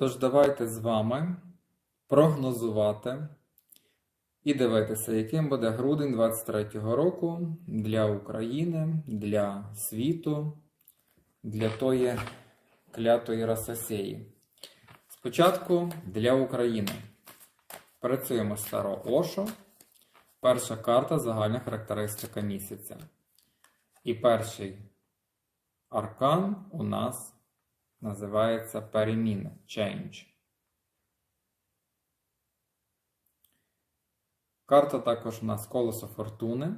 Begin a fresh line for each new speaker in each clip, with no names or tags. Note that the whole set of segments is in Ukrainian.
Тож давайте з вами прогнозувати і дивитися, яким буде грудень 23-го року для України, для світу, для тої клятої Рососеї. Спочатку для України. Працюємо з Таро Ошо. Перша карта загальна характеристика місяця. І перший аркан у нас називається переміни Change. Карта також у нас колесо фортуни.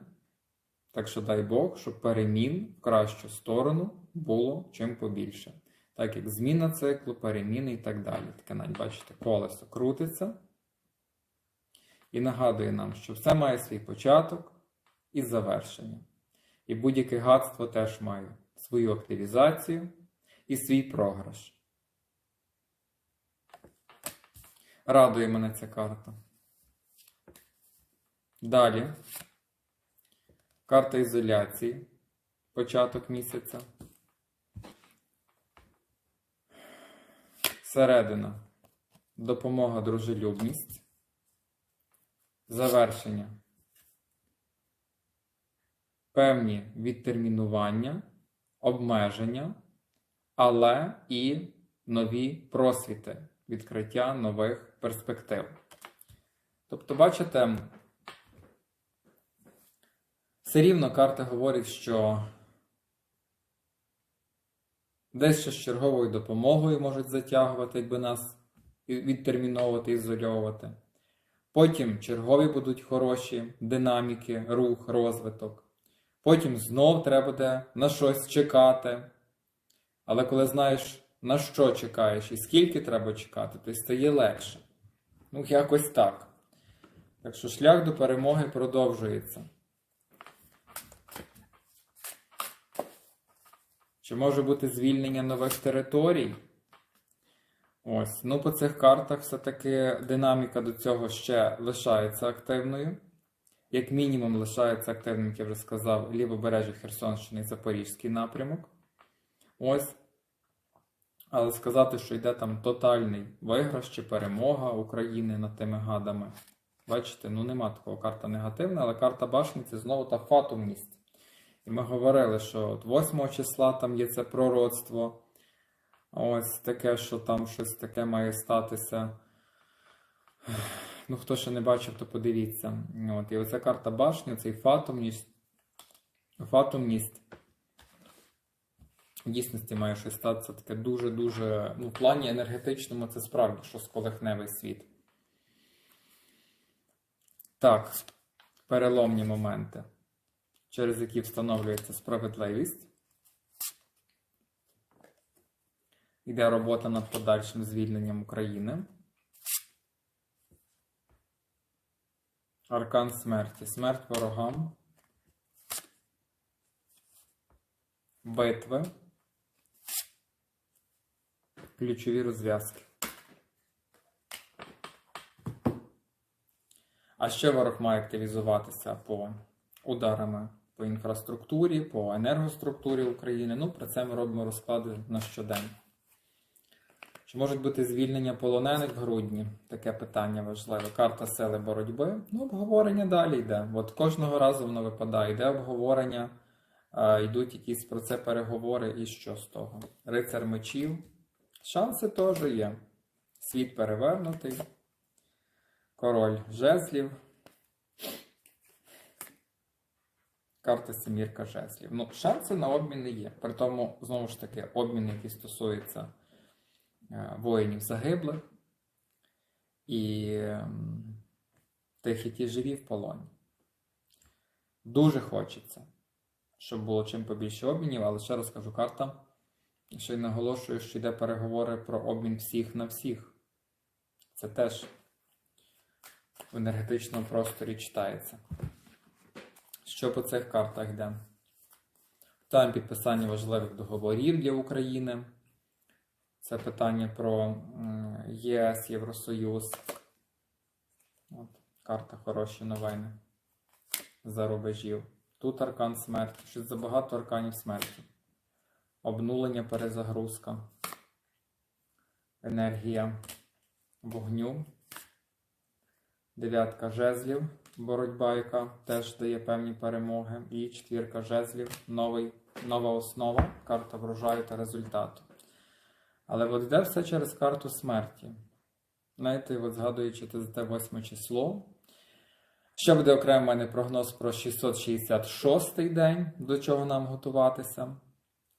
Так що дай Бог, щоб перемін в кращу сторону було чим побільше. Так як зміна циклу, переміни і так далі. Таке навіть бачите, колесо крутиться. І нагадує нам, що все має свій початок і завершення. І будь-яке гадство теж має свою активізацію і свій програш. Радує мене ця карта. Далі. Карта ізоляції. Початок місяця. Середина. Допомога дружелюбність. Завершення. Певні відтермінування, обмеження, але і нові просвіти, відкриття нових перспектив. Тобто, бачите, все рівно карта говорить, що десь ще з черговою допомогою можуть затягувати, якби нас відтерміновувати, ізольовувати. Потім чергові будуть хороші динаміки, рух, розвиток. Потім знов треба буде на щось чекати. Але коли знаєш, на що чекаєш і скільки треба чекати, то й стає легше. Ну, якось так. Так що шлях до перемоги продовжується. Чи може бути звільнення нових територій? Ось, ну по цих картах все-таки динаміка до цього ще лишається активною. Як мінімум, лишається активним, як я вже сказав, лівобережжя Херсонщини і Запорізький напрямок. Ось. Але сказати, що йде там тотальний виграш чи перемога України над тими гадами. Бачите, ну нема такого карта негативна, але карта башні це знову та фатумність. І ми говорили, що от 8 числа там є це пророцтво. Ось таке, що там щось таке має статися. Ну, хто ще не бачив, то подивіться. От, І оця карта башні, цей фатумність. Фатумність. В дійсності має щось статися таке дуже-дуже. Ну, в плані енергетичному це справді що сколихневий світ. Так, переломні моменти, через які встановлюється справедливість. Йде робота над подальшим звільненням України. Аркан смерті. Смерть ворогам. Битви. Ключові розв'язки. А ще ворог має активізуватися по ударами по інфраструктурі, по енергоструктурі України. Ну, про це ми робимо розклади на щодень. Чи можуть бути звільнення полонених в грудні? Таке питання важливе. Карта сили боротьби. Ну, обговорення далі йде. От кожного разу воно випадає. Йде обговорення, е, йдуть якісь про це переговори, і що з того? Рицар мечів. Шанси теж є. Світ перевернутий. Король жезлів. Карта Семірка жезлів. Ну, шанси на обміни є. При тому, знову ж таки, обмін, який стосується. Е, воїнів загиблих і тих, які живі в полоні. Дуже хочеться, щоб було чим побільше обмінів, але ще раз кажу, карта ще й наголошую, що йде переговори про обмін всіх на всіх. Це теж в енергетичному просторі читається. Що по цих картах йде? Там підписання важливих договорів для України. Це питання про ЄС, Євросоюз. От, Карта хороші новини за рубежів. Тут аркан смерті. Щось забагато арканів смерті. Обнулення, перезагрузка. енергія вогню. Дев'ятка жезлів, боротьба, яка теж дає певні перемоги. І четвірка жезлів, новий, нова основа, карта врожаю та результату. Але от йде все через карту смерті. Знаєте, от згадуючи те 8 число. Ще буде мене прогноз про 666 день, до чого нам готуватися.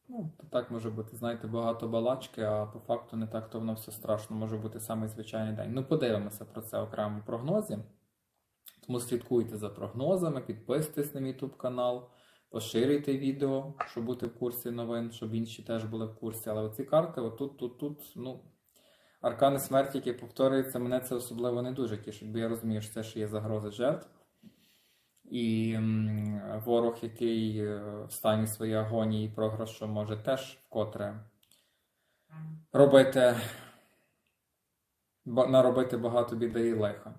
Ну, то так може бути, знаєте, багато балачки, а по факту не так то воно все страшно, може бути самий звичайний день. Ну, подивимося про це окремо в прогнозі. Тому слідкуйте за прогнозами, підписуйтесь на мій YouTube канал, поширюйте відео, щоб бути в курсі новин, щоб інші теж були в курсі. Але оці карти, отут, тут, тут, ну. Аркани смерті, які повторюються, мене це особливо не дуже тішить, бо я розумію, що це ще є загроза жертв. І ворог, який е, в стані своєї агонії і програшу, може теж вкотре робити, наробити багато біди і лиха.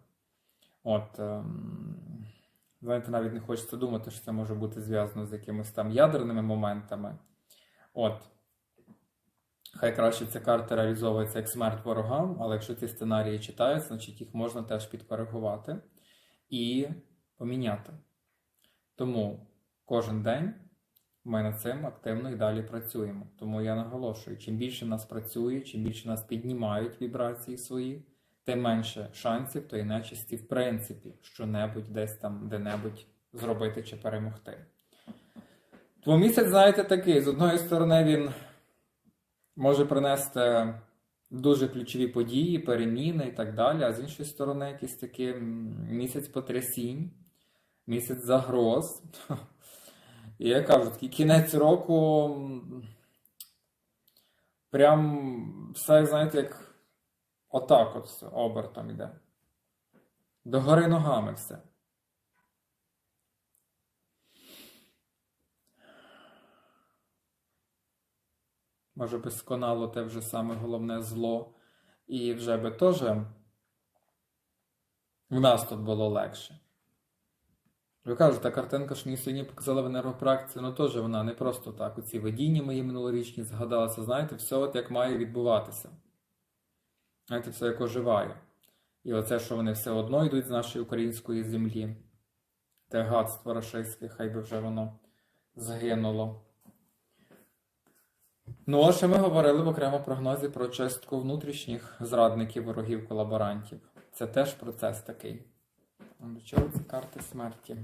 От, ем, знаєте, навіть не хочеться думати, що це може бути зв'язано з якимись там ядерними моментами. От. Хай краще ця карта реалізовується як смерть ворогам, але якщо ці сценарії читаються, значить їх можна теж підкоригувати і поміняти. Тому кожен день ми над цим активно і далі працюємо. Тому я наголошую: чим більше нас працює, чим більше нас піднімають вібрації свої, тим менше шансів тої нечисті, в принципі, що-небудь десь там де-небудь зробити чи перемогти. Тому місяць, знаєте, такий: з одної сторони, він може принести дуже ключові події, переміни і так далі, а з іншої сторони, якийсь такий місяць потрясінь, місяць загроз. І я кажу, такий кінець року. Прям все, знаєте, як отак от все, обертом іде. Догори ногами все. Може би сконало те вже саме головне зло, і вже би теж в нас тут було легше. Ви кажете, та картинка, що мені сьогодні показала в енергопрактиці, ну теж вона не просто так. Оці видіння мої минулорічні згадалися, знаєте, все от як має відбуватися. Знаєте, все як оживає. І оце, що вони все одно йдуть з нашої української землі. Те гадство рашистське, хай би вже воно згинуло. Ну, а ще ми говорили в окремому прогнозі про чистку внутрішніх зрадників, ворогів, колаборантів. Це теж процес такий. А До чого це карти смерті?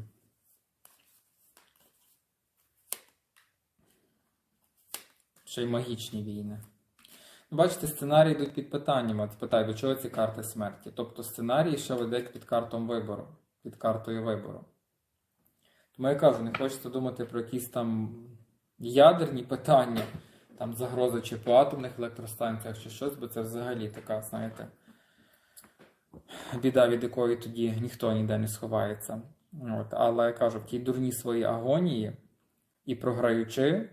Ще й магічні війни. Ну, Бачите, сценарії йдуть під питанням. От до чого ці карти смерті? Тобто сценарій ще веде під картом вибору, під картою вибору. Тому я кажу, не хочеться думати про якісь там ядерні питання, там загроза чи по атомних електростанціях, чи щось, бо це взагалі така, знаєте, біда, від якої тоді ніхто ніде не сховається. От. Але я кажу, в тій дурній своїй агонії і програючи,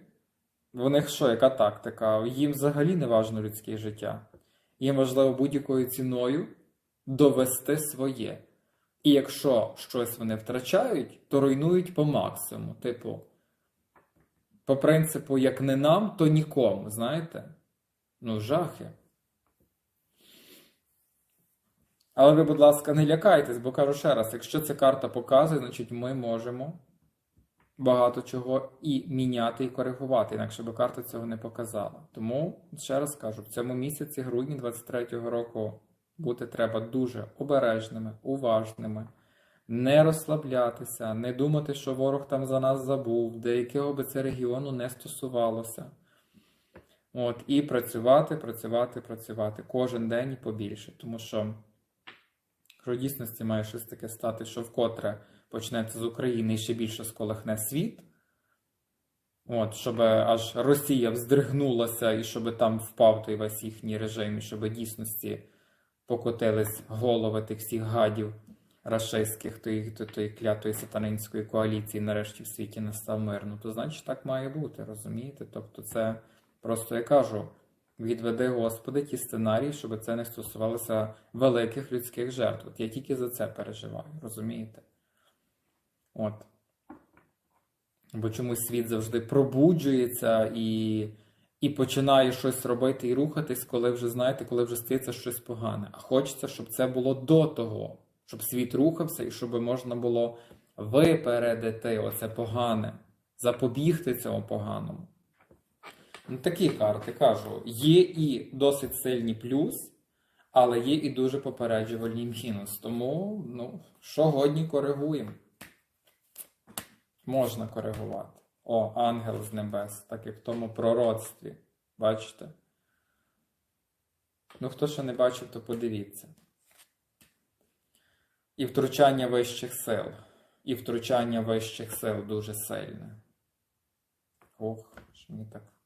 в них що, яка тактика? Їм взагалі не важно людське життя. Їм важливо будь-якою ціною довести своє. І якщо щось вони втрачають, то руйнують по максимуму. Типу, по принципу, як не нам, то нікому, знаєте? Ну, жахи. Але ви, будь ласка, не лякайтесь, бо кажу ще раз, якщо ця карта показує, значить ми можемо багато чого і міняти, і коригувати, інакше би карта цього не показала. Тому, ще раз кажу, в цьому місяці, грудні 23-го року, бути треба дуже обережними, уважними, не розслаблятися, не думати, що ворог там за нас забув, де якого би це регіону не стосувалося. От, і працювати, працювати, працювати кожен день і побільше. Тому що в дійсності має щось таке стати, що вкотре почнеться з України і ще більше сколихне світ. От, щоб аж Росія вздригнулася і щоб там впав той весь їхній режим, і щоб дійсності покотились голови тих всіх гадів рашистських, тої, тої клятої сатанинської коаліції, нарешті в світі настав мир. Ну, то значить так має бути, розумієте? Тобто, це просто я кажу. Відведи, Господи, ті сценарії, щоб це не стосувалося великих людських жертв. От я тільки за це переживаю, розумієте? От. Бо чомусь світ завжди пробуджується і і починає щось робити і рухатись, коли вже знаєте, коли вже стається щось погане. А хочеться, щоб це було до того, щоб світ рухався і щоб можна було випередити оце погане, запобігти цьому поганому. Ну, такі карти кажу, є і досить сильні плюс, але є і дуже попереджувальний мінус. Тому, ну, що годні коригуємо. Можна коригувати. О, ангел з небес, так як в тому пророцтві. Бачите? Ну, хто ще не бачив, то подивіться. І втручання вищих сил. І втручання вищих сил дуже сильне. Ох, що мені так.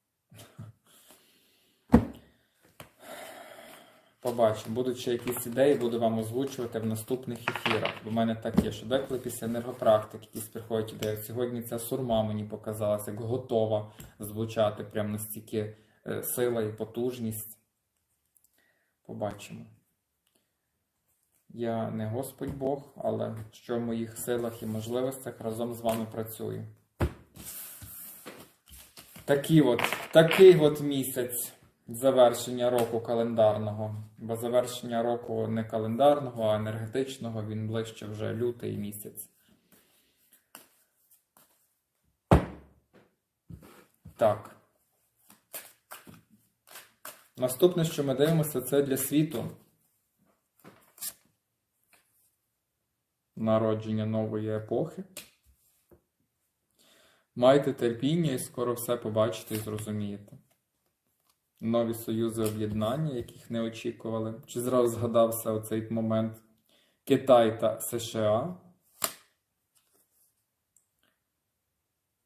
Побачимо. Будуть ще якісь ідеї, буду вам озвучувати в наступних ефірах. Бо в мене так є, що деколи після енергопрактики якісь приходять ідеї. Сьогодні ця сурма мені показалася, як готова звучати прям настільки е, сила і потужність. Побачимо. Я не Господь Бог, але що в моїх силах і можливостях разом з вами працюю. Такий от, такий от місяць завершення року календарного. Бо завершення року не календарного, а енергетичного, він ближче вже лютий місяць. Так. Наступне, що ми дивимося, це для світу. Народження нової епохи. Майте терпіння і скоро все побачите і зрозумієте. Нові союзи об'єднання, яких не очікували. Чи зразу згадався оцей момент Китай та США?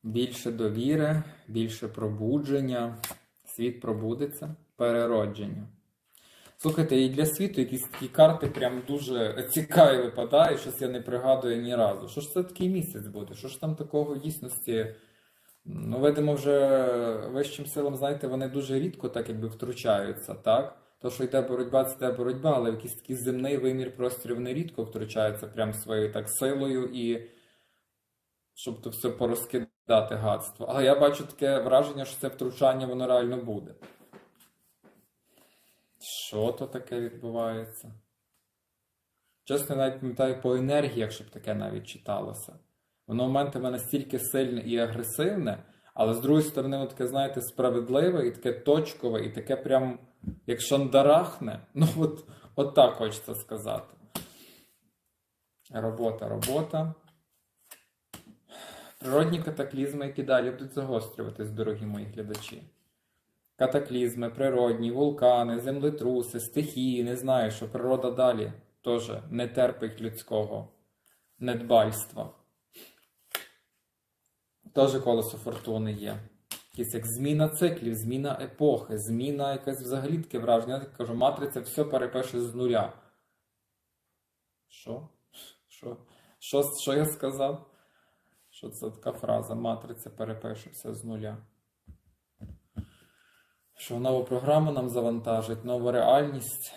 Більше довіри, більше пробудження. Світ пробудеться, переродження. Слухайте, і для світу якісь такі карти прям дуже цікаві випадають, щось я не пригадую ні разу. Що ж це такий місяць буде? Що ж там такого в дійсності? Ну, видимо, вже вищим силам, знаєте, вони дуже рідко так якби втручаються, так? То, що йде боротьба, це йде боротьба, але якийсь такий земний вимір просторів вони рідко втручаються прям своєю так силою і щоб то все порозкидати гадство. Але я бачу таке враження, що це втручання воно реально буде. Що то таке відбувається? Чесно, навіть пам'ятаю по енергіях, щоб таке навіть читалося. Воно в моменти настільки сильне і агресивне, але з другої сторони, воно таке, знаєте, справедливе і таке точкове, і таке прям як шандарахне. Ну, от, от так хочеться сказати. Робота, робота. Природні катаклізми, які далі будуть загострюватись, дорогі мої глядачі. Катаклізми, природні, вулкани, землетруси, стихії, не знаю, що природа далі теж не терпить людського недбальства. Теж колесо фортуни є. Якась як зміна циклів, зміна епохи, зміна якась взагалі таке враження. Я кажу, матриця все перепише з нуля. Що? Що? Що, що я сказав? Що це така фраза? Матриця перепише все з нуля. Що нову програму нам завантажить, нову реальність.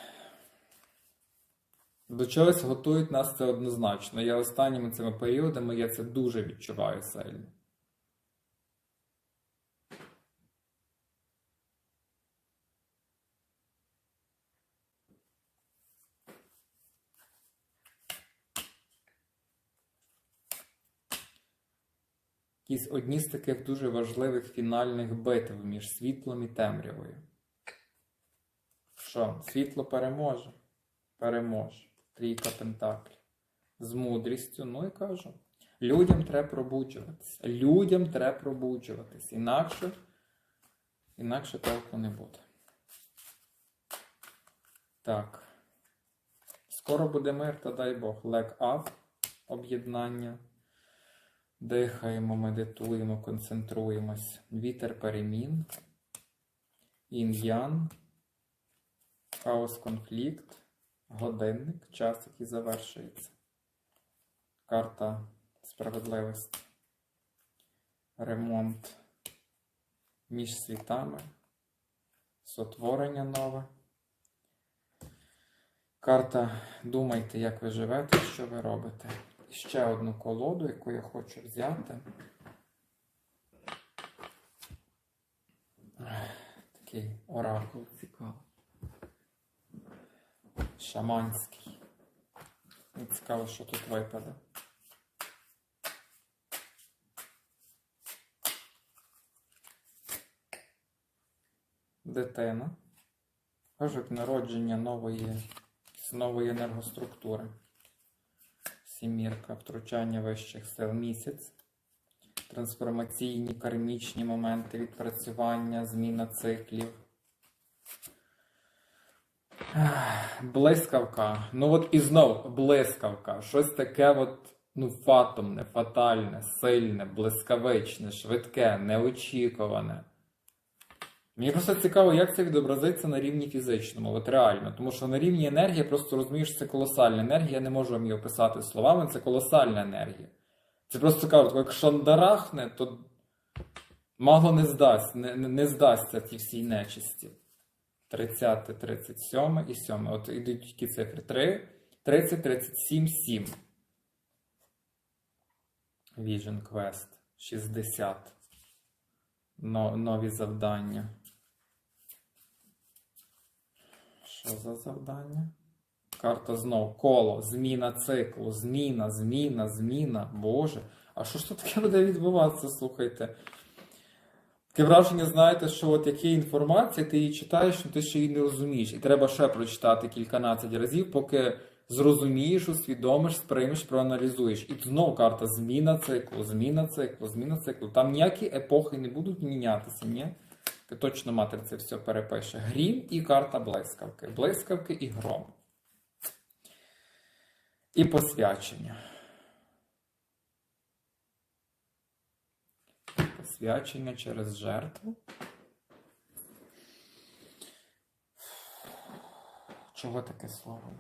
До чогось готують нас це однозначно. Я останніми цими періодами я це дуже відчуваю сильно. Якісь одні з таких дуже важливих фінальних битв між світлом і темрявою. Що? Світло переможе? Переможе. Трійка Пентаклів. З мудрістю, ну і кажу. Людям треба пробуджуватися. Людям треба пробуджуватись. Інакше, інакше толку не буде. Так. Скоро буде мир, та дай Бог. Лек ап, об'єднання. Дихаємо, медитуємо, концентруємось. Вітер перемін, ін'ян, хаос конфлікт, годинник, час, який завершується. Карта справедливості. Ремонт між світами, сотворення нове. Карта Думайте, як ви живете, що ви робите ще одну колоду, яку я хочу взяти. Такий оракул цікавий. Шаманський. Цікаво, що тут випаде. Дитина. Кажуть, народження нової, нової енергоструктури. Сімірка, втручання вищих сил місяць. Трансформаційні кармічні моменти відпрацювання, зміна циклів. Блискавка. Ну от і знов блискавка. Щось таке от, ну, фатомне, фатальне, сильне, блискавичне, швидке, неочікуване. Мені просто цікаво, як це відобразиться на рівні фізичному, от реально. Тому що на рівні енергії просто розумієш, це колосальна енергія, я не можу вам її описати словами, це колосальна енергія. Це просто кажуть, як шандарахне, то мало не здасть, не, не, здасться ті всій нечисті. 30, 37 і 7. От ідуть які цифри. 3, 30, 37, 7. Vision Quest 60. Но, нові завдання. Що за завдання? Карта знов. Коло, зміна циклу, зміна, зміна, зміна. Боже. А що ж тут таке буде відбуватися, слухайте? Таке враження, знаєте, що от як є інформація, ти її читаєш, але ти ще її не розумієш. І треба ще прочитати кільканадцять разів, поки зрозумієш, усвідомиш, сприймеш, проаналізуєш. І знову карта зміна циклу, зміна циклу, зміна циклу. Там ніякі епохи не будуть мінятися, ні? Ти точно матер це все перепише. Грім і карта блискавки. Блискавки і гром. І посвячення. Посвячення через жертву. Чого таке слово?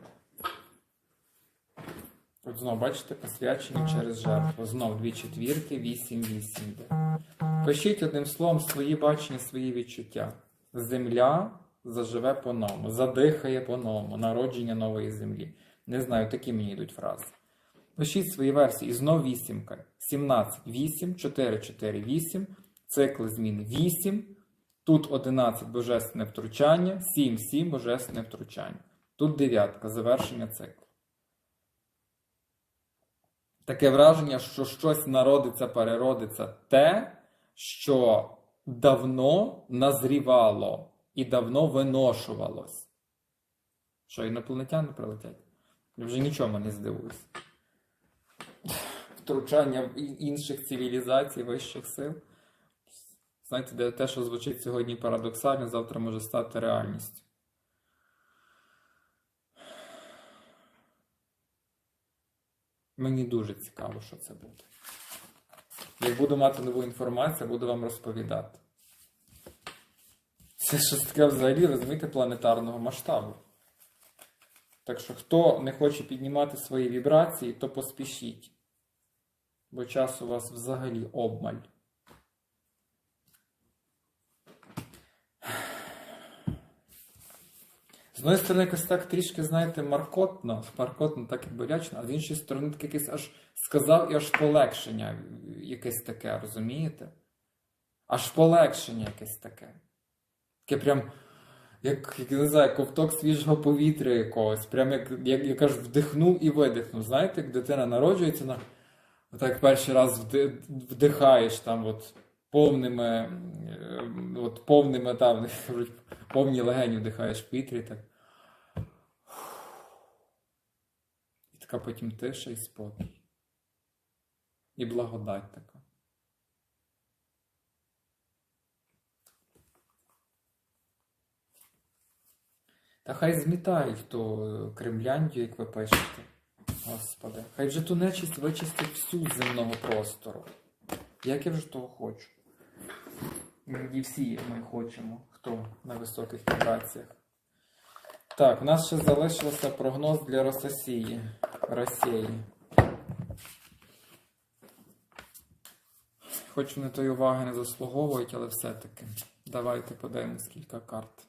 От знову, бачите, посвячення через жертву. Знов дві четвірки, вісім, вісім. йде. Пишіть одним словом свої бачення, свої відчуття. Земля заживе по-новому, задихає по-новому, народження нової землі. Не знаю, такі мені йдуть фрази. Пишіть свої версії. І знов вісімка. 17, 8, 4, 4, 8. Цикли зміни 8. Тут 11 божественне втручання, 7, 7 божественне втручання. Тут дев'ятка, завершення циклу. Таке враження, що щось народиться, переродиться те, що давно назрівало і давно виношувалось. Що інопланетяни прилетять? Я вже нічому не здивуюсь. Втручання інших цивілізацій, вищих сил. Знаєте, те, що звучить сьогодні парадоксально, завтра може стати реальністю. Мені дуже цікаво, що це буде. Як буду мати нову інформацію, буду вам розповідати. Це щось таке взагалі, розумієте, планетарного масштабу. Так що, хто не хоче піднімати свої вібрації, то поспішіть. Бо час у вас взагалі обмаль. З однієї сторони, якось так трішки, знаєте, маркотно, маркотно, так і болячно, а з іншої сторони, так якесь аж сказав і аж полегшення якесь таке, розумієте? Аж полегшення якесь таке. Таке прям, як, як не знаю, ковток свіжого повітря якогось. Прям як, як, як аж вдихнув і видихнув. Знаєте, як дитина народжується, на, отак перший раз вдихаєш там от повними, е, от повними там, повні легені вдихаєш повітря так. І така потім тиша і спокій. І благодать така. Та хай змітають ту е, Кремляндію, як ви пишете. Господи. Хай вже ту нечисть вичистить всю земного простору. Як я вже того хочу. І всі ми хочемо, хто на високих вібраціях. Так, у нас ще залишився прогноз для Рососії. Росії. Хоч вони тої уваги не заслуговують, але все-таки. Давайте подивимось кілька карт.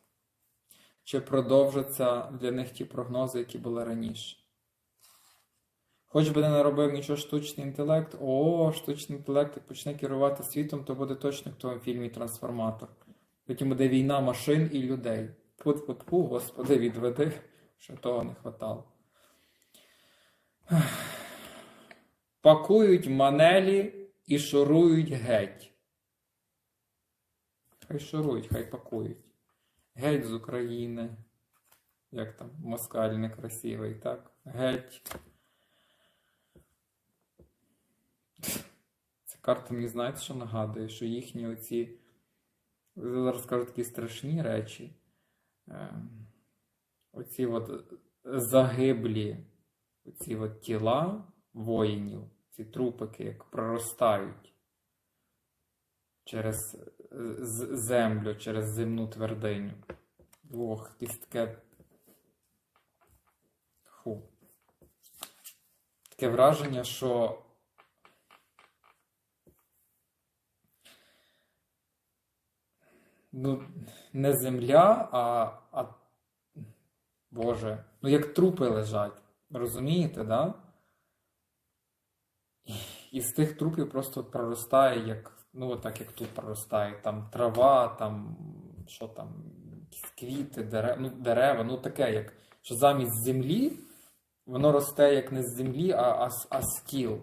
Чи продовжаться для них ті прогнози, які були раніше? Хоч би не наробив нічого штучний інтелект, о, штучний інтелект почне керувати світом, то буде точно в тому фільмі Трансформатор. Потім буде війна машин і людей. Тьфу-тьфу-тьфу, Господи, відведи, що того не хватало. Пакують манелі і шурують геть. Хай шурують, хай пакують. Геть з України. Як там, москаль некрасивий, так? Геть. Ця карта мені знаєте, що нагадує, що їхні оці. Зараз кажу такі страшні речі. Ем, Оці от загиблі оці от тіла воїнів, ці трупики, як проростають через е, землю, через земну твердиню. Ох, якесь таке. Фу. Таке враження, що ну, не земля, а, а Боже, ну як трупи лежать. Розумієте, да? І, з тих трупів просто проростає, як, ну, так як тут проростає, там трава, там, що там, квіти, дерева, ну, дерева, ну таке, як, що замість землі воно росте як не з землі, а, а, а з тіл.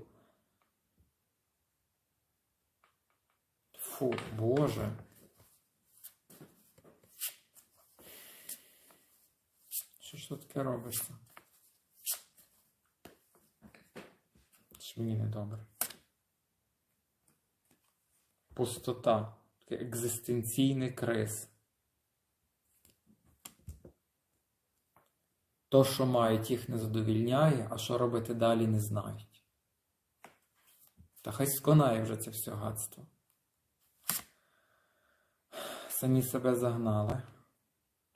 Фу, Боже. Що таке робиться? Ж мені не добре. Пустота. Такий екзистенційний криз. То, що мають, їх не задовільняє, а що робити далі, не знають. Та хай сконає вже це все гадство. Самі себе загнали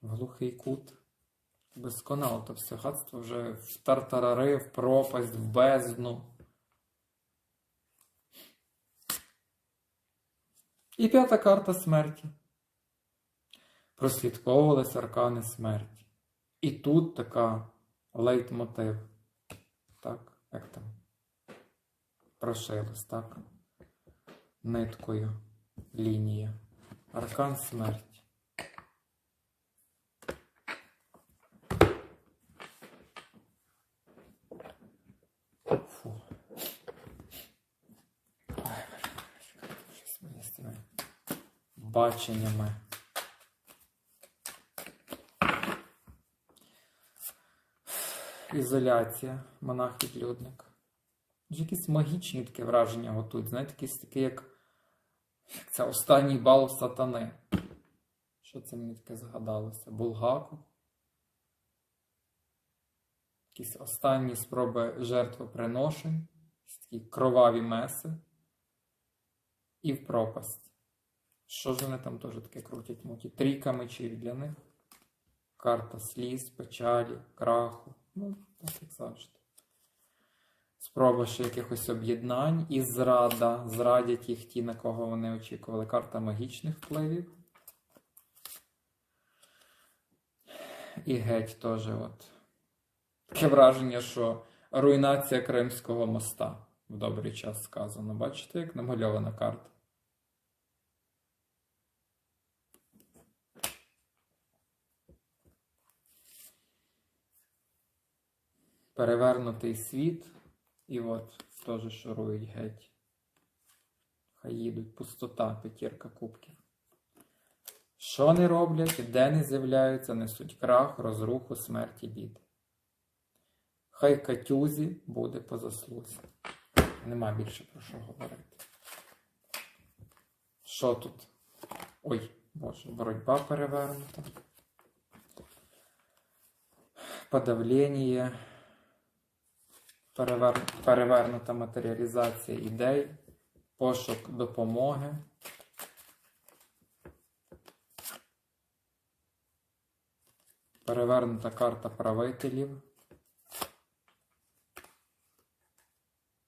в глухий кут. Досконало то все гадство вже в тартарари, в пропасть, в бездну. І п'ята карта смерті. Прослідковувались аркани смерті. І тут така лейтмотив. Так, як там? Прошилось, так? Ниткою лінія. Аркан смерті. Фу. Ай, щось мені з цими баченнями. Ізоляція, монах-відлюдник. Якісь магічні таке враження готують. Знаєте, якісь таке, як, це останній бал сатани. Що це мені таке згадалося? Булгаку. Якісь останні спроби жертвоприношень, такі кроваві меси і в пропасть. Що ж вони там теж таке крутять муті? Трійка мечів для них. Карта сліз, печалі, краху. Ну, так як завжди. Спроба ще якихось об'єднань і зрада. Зрадять їх ті, на кого вони очікували. Карта магічних впливів. І геть теж от. Таке враження, що руйнація Кримського моста в добрий час сказано. Бачите, як намальована карта? Перевернутий світ, і от теж шурують геть. Хай їдуть, пустота, п'ятірка кубків. Що не роблять, де не з'являються, несуть крах, розруху, смерть і бід. Хай Катюзі буде по заслузі. Нема більше про що говорити. Що тут? Ой, Боже, боротьба перевернута. Подавлення. Перевер... Перевернута матеріалізація ідей, пошук допомоги. Перевернута карта правителів.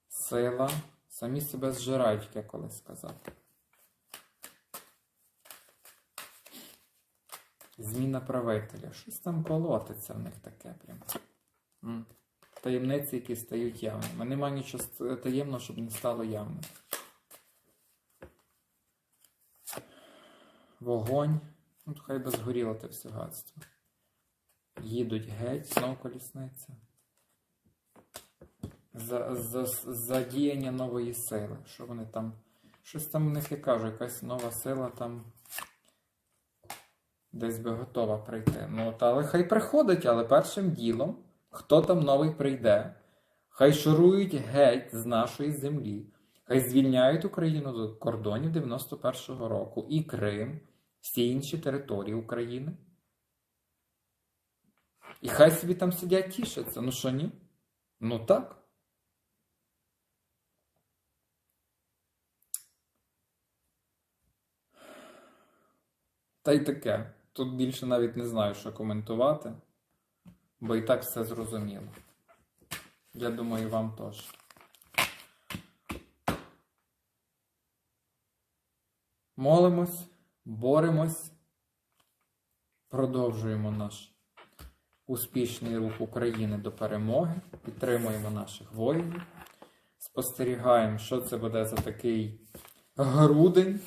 Сила. Самі себе зжирають, як я колись сказав. Зміна правителя. Щось там колотиться в них таке прям. Таємниці, які стають явними. Нема нічого таємного, щоб не стало явним. Вогонь. Ну, хай би згоріло те все гадство. Їдуть геть, знов колісниця. За, за, задіяння нової сили. Що вони там? Щось там у них я кажу, якась нова сила там десь би готова прийти. Ну, та, але хай приходить, але першим ділом, хто там новий прийде, хай шурують геть з нашої землі, хай звільняють Україну до кордонів 91-го року і Крим, всі інші території України. І хай собі там сидять тішаться. Ну що ні? Ну так. Та й таке. Тут більше навіть не знаю, що коментувати, бо і так все зрозуміло. Я думаю, вам теж. Молимось, боремось, продовжуємо наш успішний рух України до перемоги, підтримуємо наших воїнів, спостерігаємо, що це буде за такий грудень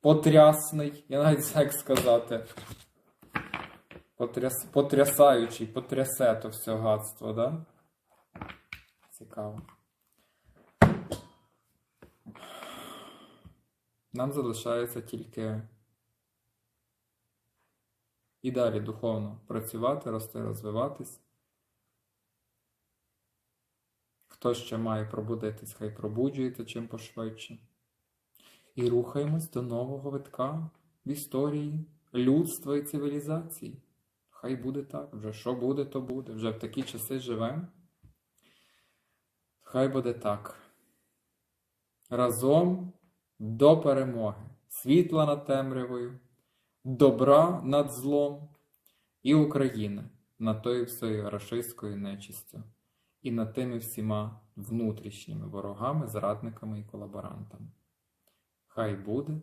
потрясний, я навіть як сказати. Потряс... Потрясаючий, потрясе то все гадство, да? Цікаво. Нам залишається тільки і далі духовно працювати, рости, розвиватись. Хто ще має пробудитись, хай пробуджується чим пошвидше. І рухаємось до нового витка в історії людства і цивілізації. Хай буде так, вже що буде, то буде. Вже в такі часи живемо. Хай буде так. Разом до перемоги, світла над темрявою, добра над злом і України над тою всією рашистською нечистю і над тими всіма внутрішніми ворогами, зрадниками і колаборантами. Хай буде